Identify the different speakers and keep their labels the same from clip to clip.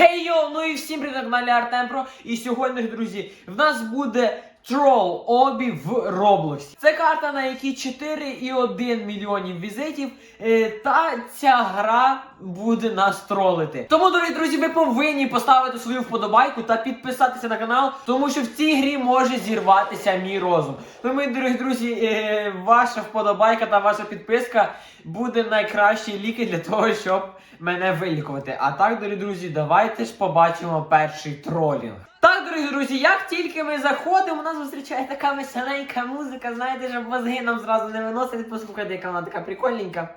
Speaker 1: Хей йо! Ну і всім привіт на каналі Артем Про. І сьогодні, друзі, в нас буде трол обі в Роблоксі. Це карта, на якій 4,1 мільйонів візитів. е, Та ця гра буде нас тролити. Тому, дорогі друзі, ви повинні поставити свою вподобайку та підписатися на канал, тому що в цій грі може зірватися мій розум. Тому, дорогі друзі, е, ваша вподобайка та ваша підписка буде найкращі ліки для того, щоб мене вилікувати. А так, дорогі друзі, давайте ж побачимо перший тролінг. Так, дорогі друзі, як тільки ми заходимо, у нас зустрічає така веселенька музика, знаєте, щоб мозги нам зразу не виносити, послухайте, яка вона така прикольненька.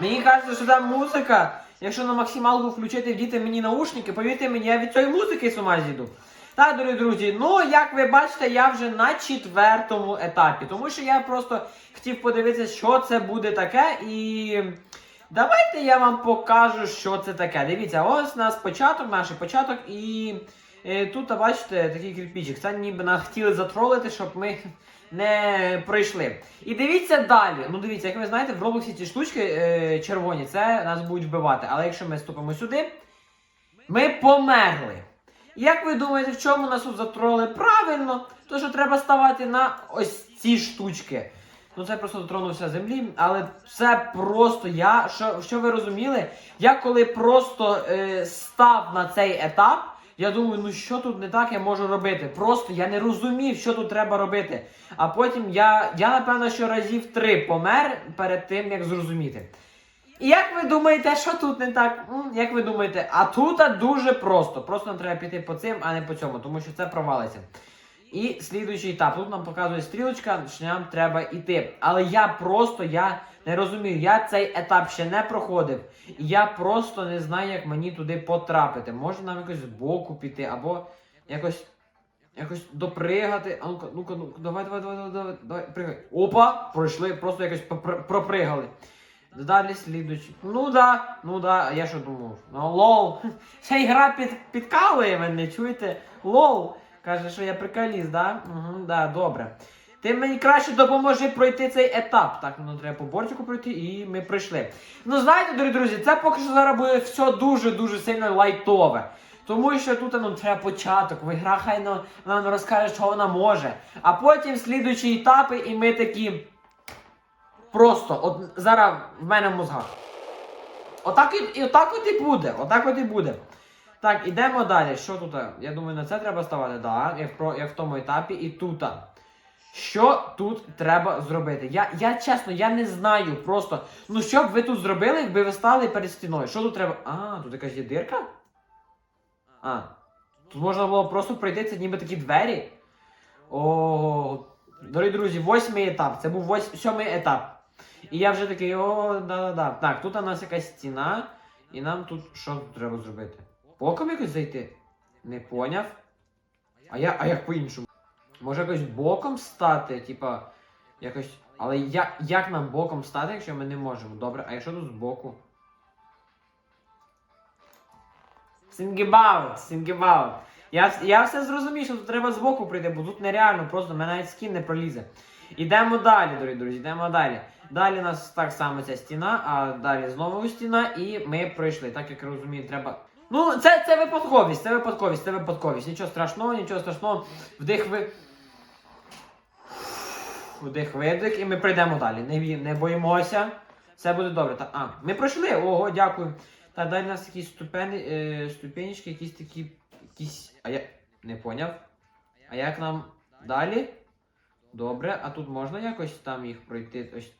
Speaker 1: Мені кажеться, що там музика. Якщо на максималку включити вдіти мені наушники, повірте мені, я від цієї музики з зійду. Так, дорогі друзі, ну як ви бачите, я вже на четвертому етапі, тому що я просто хотів подивитися, що це буде таке, і давайте я вам покажу, що це таке. Дивіться, ось у нас початок, наш початок, і е, тут, бачите, такий кирпичик. Це ніби нас хотіли затролити, щоб ми не пройшли. І дивіться далі. Ну дивіться, як ви знаєте, в Роблоксі ці штучки е, червоні, це нас будуть вбивати. Але якщо ми ступимо сюди, ми померли. Як ви думаєте, в чому нас тут затроли? Правильно, то що треба ставати на ось ці штучки. Ну це просто дотронувся землі, але це просто я. Що, що ви розуміли? Я коли просто е, став на цей етап, я думаю, ну що тут не так я можу робити? Просто я не розумів, що тут треба робити. А потім я, я напевно, що разів три помер перед тим, як зрозуміти. І як ви думаєте, що тут не так? Як ви думаєте? А тут дуже просто. Просто треба піти по цим, а не по цьому, тому що це провалиться. І слідуючий етап. Тут нам показує стрілочка, що нам треба йти. Але я просто я не розумію, я цей етап ще не проходив. І я просто не знаю, як мені туди потрапити. Може нам якось збоку піти, або якось. Якось допригати. А ну-ка, ну-ка, ну давай, давай, давай, давай, давай, давай, пригай. Опа! Пройшли, просто якось пропригали. Далі слідуючий. Ну да, ну да, я що думав? Ну лол. Ще й гра під, підкалує мене, чуєте? Лол. Каже, що я приколіст, да? Угу, да, добре. Ти мені краще допоможи пройти цей етап. Так, ну треба по бортику пройти, і ми пройшли. Ну знаєте, дорогі друзі, це поки що зараз буде все дуже-дуже сильно лайтове. Тому що тут ну, треба початок, ви гра хай ну, нам розкаже, що вона може. А потім слідуючі етапи, і ми такі. Просто, от зараз в мене в мозгах. Отак і, і отак от і буде. Отак от і буде. Так, ідемо далі. Що тут? Я думаю, на це треба ставати, да, як, про, як в тому етапі, і тут. Що тут треба зробити? Я, я чесно, я не знаю просто. Ну що б ви тут зробили, якби ви стали перед стіною? Що тут треба? А, тут якась є дирка? А. Тут можна було просто пройти це ніби такі двері. О, дорогі друзі, восьмий етап. Це був вось... сьомий етап. І я вже такий, о, да-да-да. Так, тут у нас якась стіна, і нам тут що тут треба зробити? Боком якось зайти? Не поняв. А я, а як по-іншому? Може якось боком стати, типа, якось. Але як, як нам боком стати, якщо ми не можемо? Добре, а якщо тут збоку? Сінгібаут, сінгібаут. Я, я все зрозумів, що тут треба збоку прийти, бо тут нереально, просто мене навіть скін не пролізе. Ідемо далі, дорогі друзі, йдемо далі. Далі у нас так само ця стіна, а далі знову стіна, і ми пройшли. Так як розумію, треба. Ну, це, це випадковість, це випадковість, це випадковість. Нічого страшного, нічого страшного. Вдих ви. Вдих видих, і ми прийдемо далі. Не, не боїмося. Все буде добре. Та, а, ми пройшли. Ого, дякую. Та далі у нас якісь ступені, е, ступенечки, якісь такі. Якісь. А я. Не поняв. А як нам далі? Добре, а тут можна якось там їх пройти? Ось.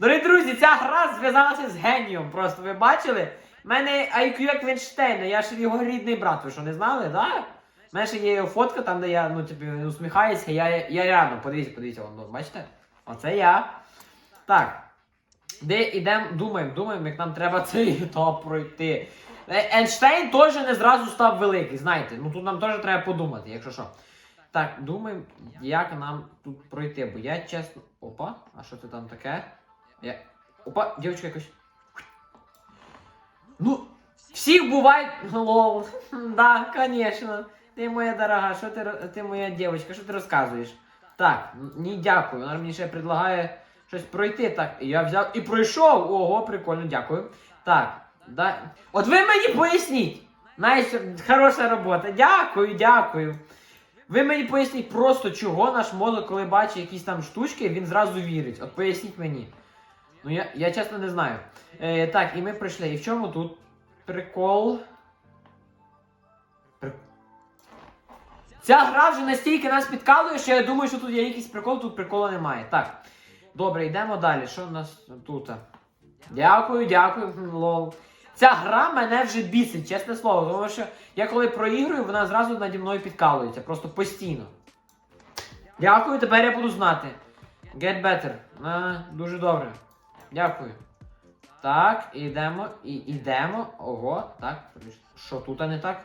Speaker 1: Дорогі друзі, ця гра зв'язалася з генієм. Просто ви бачили? У мене IQ як Вінштейна, я ж його рідний брат, ви що не знали, да? У мене ще є його фотка, там, де я, ну, типу, він усміхається, я, я реально, подивіться, подивіться, вон, вон, бачите? Оце я. Так. Де ідемо, думаємо, думаємо, як нам треба цей етап пройти. Е, Ейнштейн теж не зразу став великий, знаєте. Ну тут нам теж треба подумати, якщо що. Так, думаємо, як нам тут пройти, бо я чесно. Опа, а що це там таке? Я... Опа, дівчинка якось. Ну, всіх буває. Лол. Да, конечно. Ти моя дорога, що ти, ти моя дівчинка, що ти розказуєш? Так, ні, дякую. Вона мені ще предлагає щось пройти. Так, я взяв і пройшов. Ого, прикольно, дякую. Так, да. От ви мені поясніть. Знаєш, хороша робота. Дякую, дякую. Ви мені поясніть просто, чого наш мозок, коли бачить якісь там штучки, він зразу вірить. От поясніть мені. Ну я, я чесно не знаю. Е, так, і ми прийшли. І в чому тут прикол? При... Ця гра вже настільки нас підкалує, що я думаю, що тут є якийсь прикол, тут приколу немає. Так. Добре, йдемо далі. Що в нас тут? Дякую, дякую. Лол. Ця гра мене вже бісить, чесне слово. Тому що я коли проігрую, вона зразу наді мною підкалується. Просто постійно. Дякую, тепер я буду знати. Get better. А, дуже добре. Дякую. Так, ідемо, і ідемо. Ого, так. Що тут не так?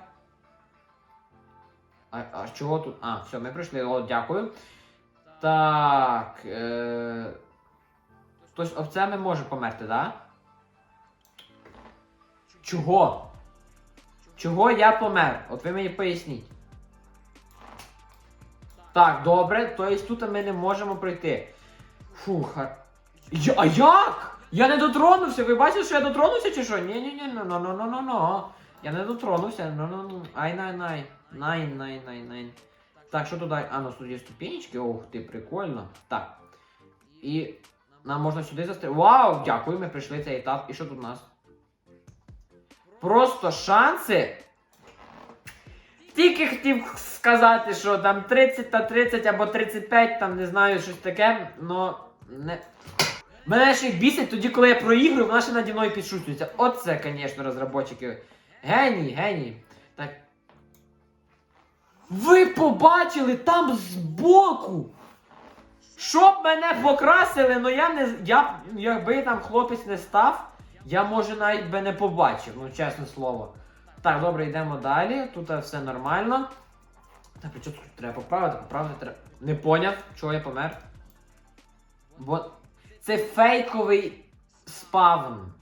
Speaker 1: А, а чого тут? А, все, ми прийшли. О, дякую. Так. Е... Хтось овцями може померти, так? Да? Чого? Чого я помер? От ви мені поясніть. Так, добре, тобто тут ми не можемо пройти. Фух. Я, а як? Я не дотронувся. Ви бачите, що я дотронувся чи що? Ні-ні-ні, ну ну ну ну ну ну Я не дотронувся. Ну ну ну. Ай най най. Най най най най. Так, що туди? А, ну тут є ступенечки. Ох ти, прикольно. Так. І нам можна сюди застряти. Вау! Дякую, ми пройшли цей етап. І що тут у нас? Просто шанси. Тільки хотів сказати, що там 30 та 30 або 35, там не знаю, щось таке, но не. Мене ще бісить тоді, коли я проігрую, вона ще наді мною підшучується. Оце, звісно, розробники. Геній, геній. Так. Ви побачили там збоку! Щоб мене покрасили, ну я не. Я, якби там хлопець не став, я може навіть би не побачив, ну чесне слово. Так, добре, йдемо далі. Тут все нормально. Що тут треба поправити, поправити треба. Не поняв, чого я помер. Бо це фейковий спавн.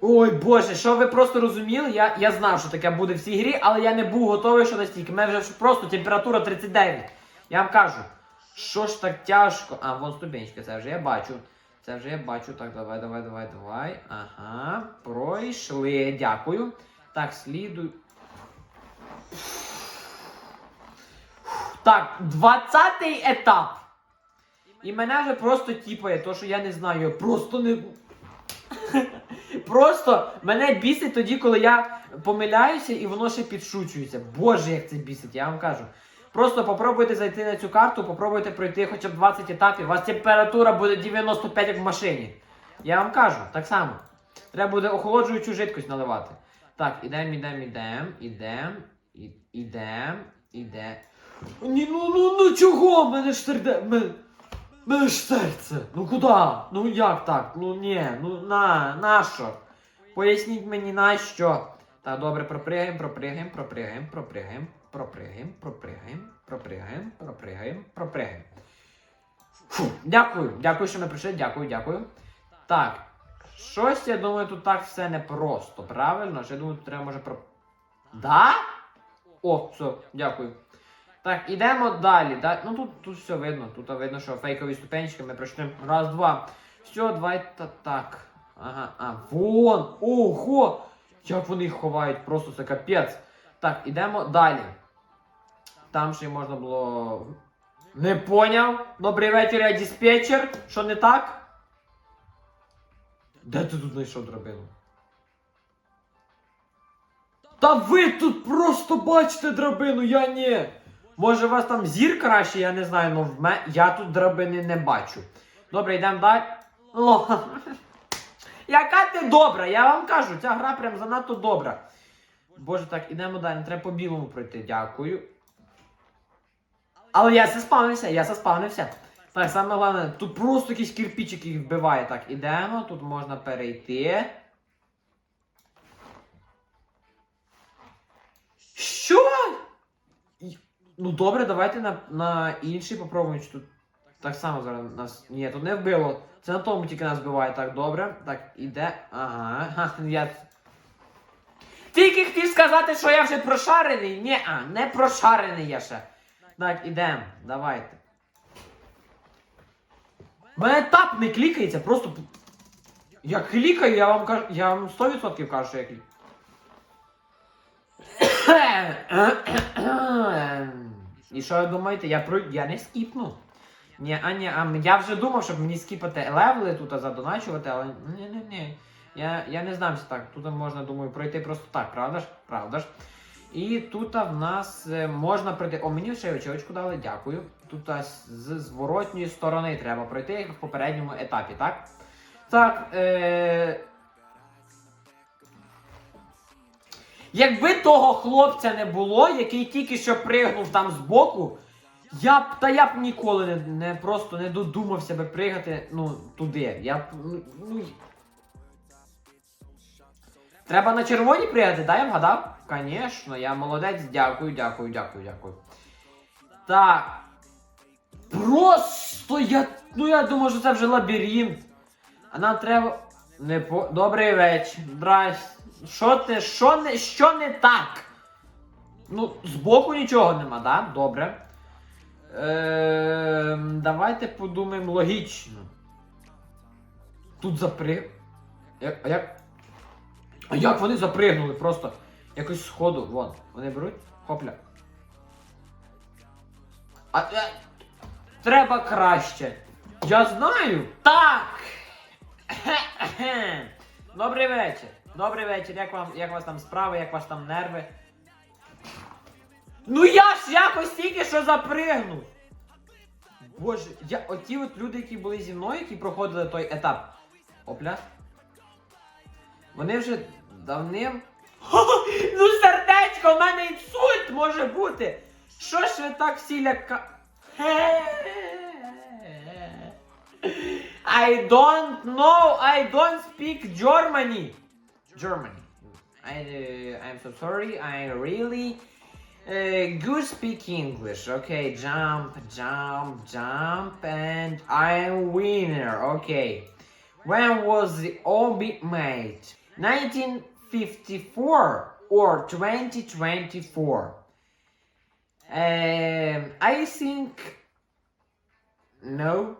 Speaker 1: Ой боже, що ви просто розуміли? Я, я знав, що таке буде в цій грі, але я не був готовий, що настільки. У мене вже просто температура 39. Я вам кажу, що ж так тяжко. А, вон ступенечка, це вже я бачу. Це вже я бачу. Так, давай, давай, давай, давай. Ага, пройшли. Дякую. Так, слідуй. Так, 20 етап. І мене вже просто тіпає, то що я не знаю, я просто не. Просто мене бісить тоді, коли я помиляюся і воно ще підшучується. Боже, як це бісить, я вам кажу. Просто попробуйте зайти на цю карту, попробуйте пройти хоча б 20 етапів, у вас температура буде 95 як в машині. Я вам кажу, так само. Треба буде охолоджуючу жидкость наливати. Так, ідем, ідем, ідем, ідем, і- ідем, ідем. Ні, ну ну ну чого? Мене ж серде. Мене, ж серце. Ну куди? Ну як так? Ну ні, ну на, на що? Поясніть мені на що. Так, добре, пропригаємо, пропригаємо, пропригаємо, пропригаємо, пропригаємо, пропригаємо, пропригаємо, пропригаємо, пропригаємо. Фу, дякую, дякую, що ми прийшли, дякую, дякую. Так, щось, я думаю, тут так все непросто, правильно? Що я думаю, тут треба може про. Да? О, все, дякую. Так, ідемо далі. Да? Ну тут, тут все видно. Тут видно, що фейкові ступенчики ми пройшли. Раз, два. Все, давай та так. Ага, а, вон! Ого! Як вони їх ховають, просто це капець. Так, ідемо далі. Там ще й можна було. Не поняв. Добрий вечір, я диспетчер. Що не так? Де ти тут знайшов драбину? Та ви тут просто бачите драбину, я ні. Може у вас там зір краще, я не знаю, але в мене я тут драбини не бачу. Добре, йдемо далі. Ло. Яка ти добра, я вам кажу, ця гра прям занадто добра. Боже, так, ідемо далі, треба по білому пройти, дякую. Але я заспавнився, я заспавнився. Так, саме головне, тут просто якийсь кирпичик їх вбиває. Так, ідемо, тут можна перейти. Що? Ну добре, давайте на, на інший попробуємо, чи тут так само зараз нас. Ні, тут не вбило. Це на тому тільки нас вбиває. Так, добре. Так, іде. Ага. Ха, я... Тільки хотів сказати, що я вже прошарений. Ні, а, не прошарений я ще. Так, ідемо, давайте. Мене тап не клікається, просто. Я клікаю, я вам кажу. Я вам 100% кажу, що я клікаю. І що ви думаєте? Я про. Я не скіпну. Ні, а ні, а я вже думав, щоб мені скіпати левели тут задоначувати, але ні, ні, ні. Я, я не знався так. Тут можна, думаю, пройти просто так, правда ж? Правда ж? І тут в нас е, можна пройти. О, мені ще очевидку дали, дякую. Тут з зворотньої сторони треба пройти, як в попередньому етапі, так? Так. Е... Якби того хлопця не було, який тільки що пригнув там збоку, я б та я б ніколи не, не просто не додумався би пригати ну, туди. Я б. Ну, ну, Треба на червоні пригати, да, я вгадав? Звісно, я молодець, дякую, дякую, дякую, дякую. Так. Просто я. Ну я думаю, що це вже лабіринт. А нам треба. Не по... Добрий вечір. Здрасте. Що ти? Що не, що не так? Ну, збоку нічого нема, да? Добре. Е, давайте подумаємо логічно. Тут запри. Як, а як. Як вони запригнули просто? Якось з ходу, вон. Вони беруть, хопля. А е, треба краще. Я знаю. Так. Добрий вечір. Добрий вечір. Як вам, як вас там справи, як вас там нерви? Ну я ж якось тільки що запригнув. Боже, я оті от люди, які були зі мною, які проходили той етап. Опля. Вони вже давним. ну сердечко, в мене інсульт може бути. Що ж ви так всі ляка. I don't know, I don't speak Germany. Germany. I, uh, I'm so sorry, I really uh, good speak English. Okay, jump, jump, jump, and I'm winner. Okay. When was the OB made? 1954 or 2024? Um, I think. No.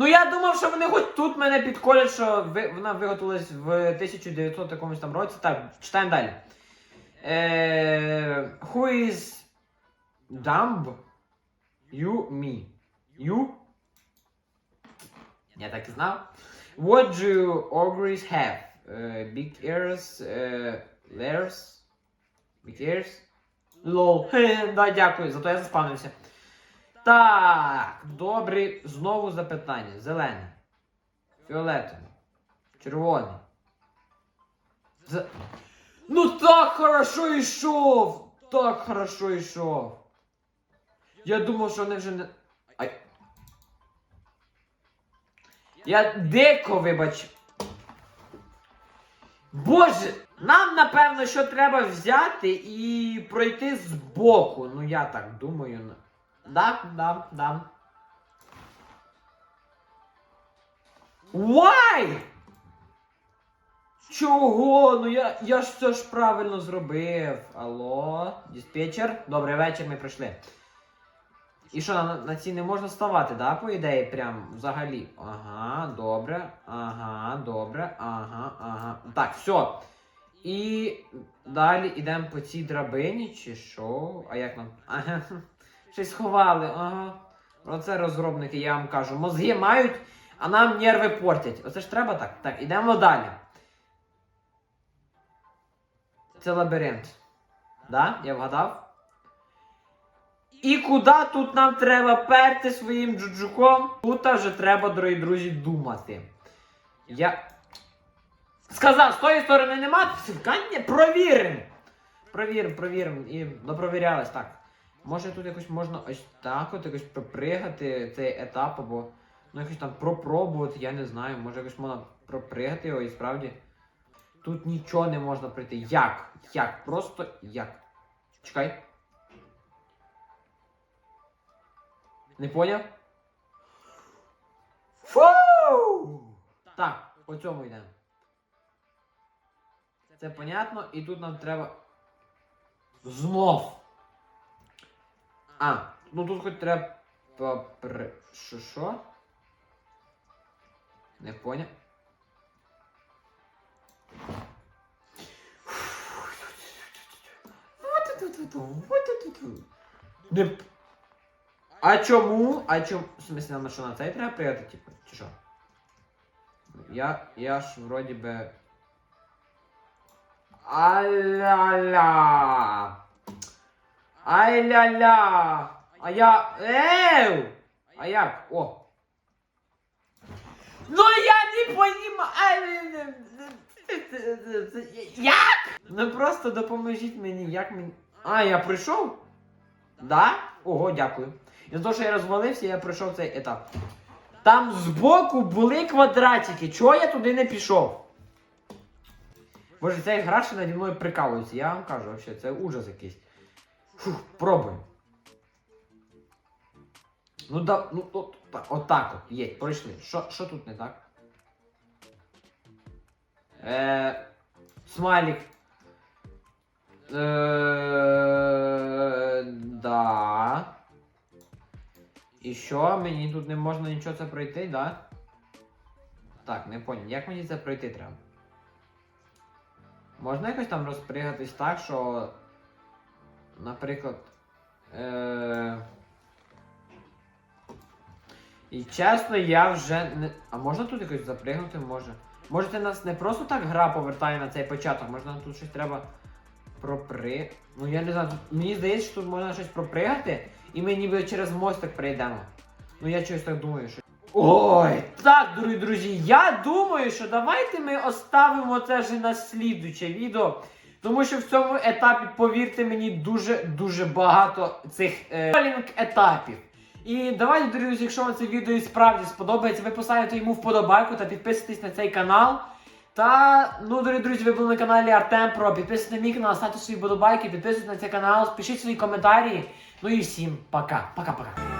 Speaker 1: Ну я думав, що вони хоч тут мене підколять, що вона виготовилась в 1900 якомусь там році. Так, читаємо далі. Е, who is dumb? You, me. You? Я так і знав. What do ogres have? Uh, big ears, uh, layers? Big ears? Лол. Да, дякую, зато я заспавнився. Так, добре, знову запитання. Зелене. Фіолетове. Червоне. З... Ну так хорошо йшов! Так хорошо йшов. Я думав, що вони вже не. Ай. Я дико вибач. Боже! Нам напевно, що треба взяти і пройти збоку. Ну я так думаю. Да, да, да. Why? Чого? Ну я, я ж все ж правильно зробив. Алло, диспетчер? Добрий вечір, ми прийшли. І що, на, на ці не можна ставати, да, по ідеї, прям взагалі? Ага, добре, ага, добре, ага, ага. Так, все. І далі йдемо по цій драбині, чи що? А як нам? Ага. Щось сховали, ага. Оце розробники, я вам кажу. Мозги мають, а нам нерви портять. Оце ж треба так. Так, ідемо далі. Це лабіринт. Да? Я вгадав? І куди тут нам треба перти своїм джуджуком? Тут вже треба, дорогі друзі, думати. Я. Сказав, з тої сторони нема. Провіримо. Провіримо, провіримо. І допровірялись так. Може тут якось можна ось так от якось пропригати цей етап, або ну якось там пропробувати, я не знаю, може якось можна пропригати його і справді. Тут нічого не можна пройти. Як? Як? Просто як? Чекай. Не поняв? Фу! Так, по цьому йдемо. Це понятно, і тут нам треба. Знов. А, ну тут хоч треба. Попри... Що що? Не поняв. Не... А чому? А чому? В смысле, нам на що на цей треба прийти, типу? Чи що? Я, я ж вроді би... Аля-ля! Ай-ля-ля! А я... Еу! А як? О! Ну я не понимаю. Як? Ну просто допоможіть мені, як мені. А, я прийшов? Да? Ого, дякую. І за те, що я розвалився, я пройшов цей етап. Там збоку були квадратики. Чого я туди не пішов? Боже, ця гра ще наді мною прикалується, я вам кажу, вообще, це ужас якийсь. Фух, пробуємо. Ну да, ну от, так, отак от, є, пройшли. Що, що тут не так? Е, смайлик. Е, да. І що? Мені тут не можна нічого це пройти, да? Так, не понял. Як мені це пройти треба? Можна якось там розпригатись так, що. Наприклад. Е... І чесно, я вже не. А можна тут якось запригнути? Може. Може це нас не просто так гра повертає на цей початок, може нам тут щось треба пропри. Ну я не знаю, мені здається, що тут можна щось пропригати, і ми ніби через мостик прийдемо. Ну я щось так думаю, що. Ой, так, дорогі друзі, я думаю, що давайте ми оставимо це вже на слідуче відео. Тому що в цьому етапі, повірте мені, дуже-дуже багато цих е, етапів. І давайте, друзі, якщо вам це відео і справді сподобається, ви поставите йому вподобайку та підписуйтесь на цей канал. Та, ну, дорогі друзі, ви були на каналі Артем Про. Підписуйтесь мій канал, ставте свої вподобайки, підписуйтесь на цей канал, пишіть свої коментарі. Ну і всім пока. Пока-пока.